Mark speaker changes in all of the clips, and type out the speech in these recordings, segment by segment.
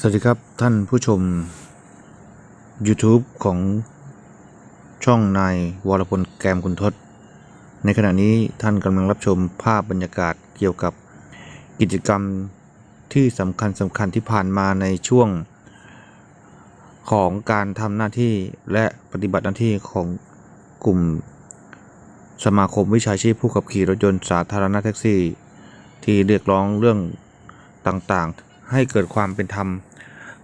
Speaker 1: สวัสดีครับท่านผู้ชม YouTube ของช่องนายวรพลแกมคุณทศ ในขณะนี้ท่านกำลังรับชมภาพบรรยากาศเกี่ยวกับกิจกรรมที่สำคัญสำคัญที่ผ่านมาในช่วงของการทำหน้าที่และปฏิบัติหน้าที่ของกลุ่มสมาคมวิชาชีพผู้ขับขี่รถยนต์สาธารณะแท็กซี่ ที่เรียกร้องเรื่องต่างๆ ให้เกิดความเป็นธรรม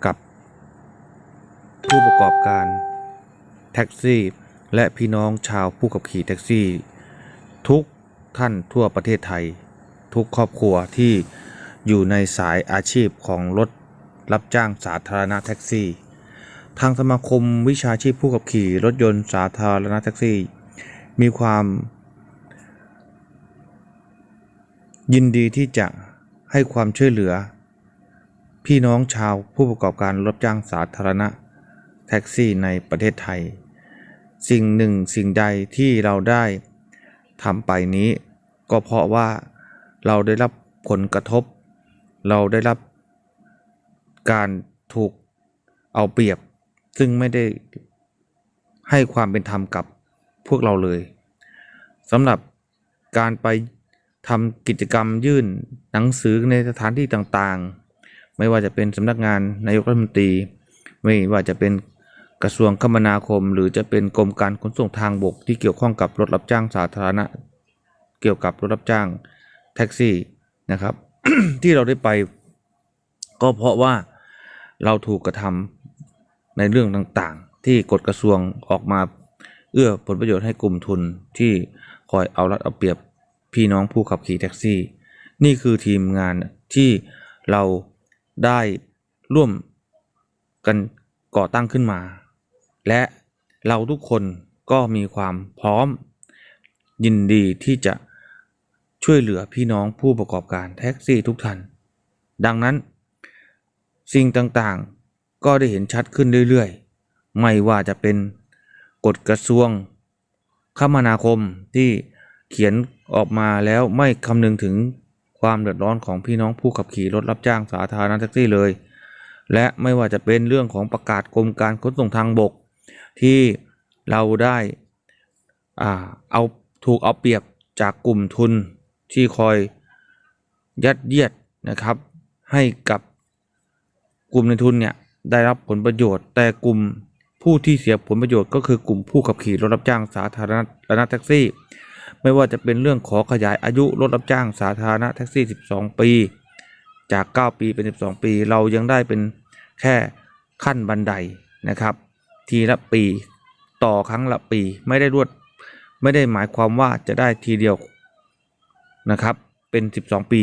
Speaker 1: กับผู้ประกอบการแท็กซี่ และพี่น้องชาวผู้ขับขี่แท็กซี่ ทุกท่านทั่วประเทศไทย ทุกครอบครัวที่อยู่ในสายอาชีพของรถรับจ้างสาธารณะแท็กซี่ ทางสมาคมวิชาชีพผู้ขับขี่รถยนต์สาธารณะแท็กซี่ มีความยินดีที่จะให้ความช่วยเหลือ พี่น้องชาวผู้ประกอบการรถรับจ้างสาธารณะ แท็กซี่ในประเทศไทย สิ่งหนึ่งสิ่งใดที่เราได้ทำไปนี้ ก็เพราะว่าเราได้รับผลกระทบ เราได้รับการถูกเอาเปรียบ ซึ่งไม่ได้ให้ความเป็นธรรมกับพวกเราเลยสำหรับการไปทำกิจกรรมยื่นหนังสือในสถานที่ต่างๆ ไม่ว่าจะเป็นสำนักงานนายกรัฐมนตรี ไม่ว่าจะเป็นกระทรวงคมนาคม หรือจะเป็นกรมการขนส่งทางบกที่เกี่ยวข้องกับรถรับจ้างสาธารณะ เกี่ยวกับรถรับจ้างแท็กซี่นะครับที่เราได้ไป ก็เพราะว่าเราถูกกระทำในเรื่องต่างๆ ที่กฎกระทรวงออกมา เอื้อผลประโยชน์ให้กลุ่มทุนที่คอยเอารัดเอาเปรียบพี่น้องผู้ขับขี่แท็กซี่ นี่คือทีมงานที่เรา ได้ร่วมกันก่อตั้งขึ้นมา และเราทุกคนก็มีความพร้อม ยินดีที่จะช่วยเหลือพี่น้องผู้ประกอบการแท็กซี่ทุกท่าน ดังนั้น สิ่งต่างๆก็ได้เห็นชัดขึ้นเรื่อยๆ ไม่ว่าจะเป็นกฎกระทรวง คมนาคมที่เขียนออกมาแล้วไม่คำนึงถึง ความเดือดร้อนของพี่น้องผู้ขับขี่รถรับจ้างสาธารณะแท็กซี่เลย และไม่ว่าจะเป็นเรื่องของประกาศกรมการขนส่งทางบก ที่เราได้อ่าเอาถูกเอาเปรียบจากกลุ่มทุนที่คอยยัดเยียดนะครับให้กับกลุ่มในทุนเนี่ยได้รับผลประโยชน์ แต่กลุ่มผู้ที่เสียผลประโยชน์ก็คือกลุ่มผู้ขับขี่รถรับจ้างสาธารณะแท็กซี่ ไม่ว่าจะเป็นเรื่องขอขยายอายุรถรับจ้างสาธารณะแท็กซี่ 12 ปี จาก 9 ปีเป็น 12 ปี เรายังได้เป็นแค่ขั้นบันไดนะครับ ทีละปีต่อครั้งละปีไม่ได้รวด ไม่ได้หมายความว่าจะได้ทีเดียวนะครับเป็น 12 ปี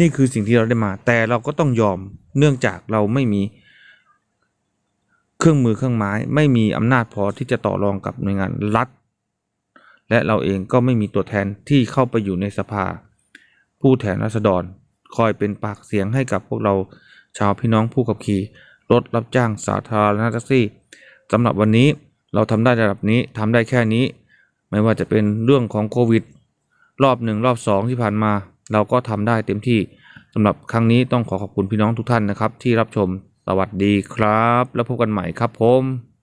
Speaker 1: นี่คือสิ่งที่เราได้มา แต่เราก็ต้องยอมเนื่องจากเราไม่มีเครื่องมือเครื่องไม้ ไม่มีอำนาจพอที่จะต่อรองกับหน่วยงานรัฐ และเราเองก็ไม่มีตัวแทนที่เข้าไปอยู่ในสภา ผู้แทนราษฎรคอยเป็นปากเสียงให้กับพวกเราชาวพี่น้องผู้ขับขี่รถรับจ้างสาธารณะแท็กซี่สำหรับวันนี้เราทำได้ระดับนี้ทำได้แค่นี้ ไม่ว่าจะเป็นเรื่องของโควิด รอบหนึ่งรอบสองที่ผ่านมา เราก็ทำได้เต็มที่สำหรับครั้งนี้ต้องขอขอบคุณพี่น้องทุกท่านนะครับ ที่รับชมสวัสดีครับ แล้วพบกันใหม่ครับผม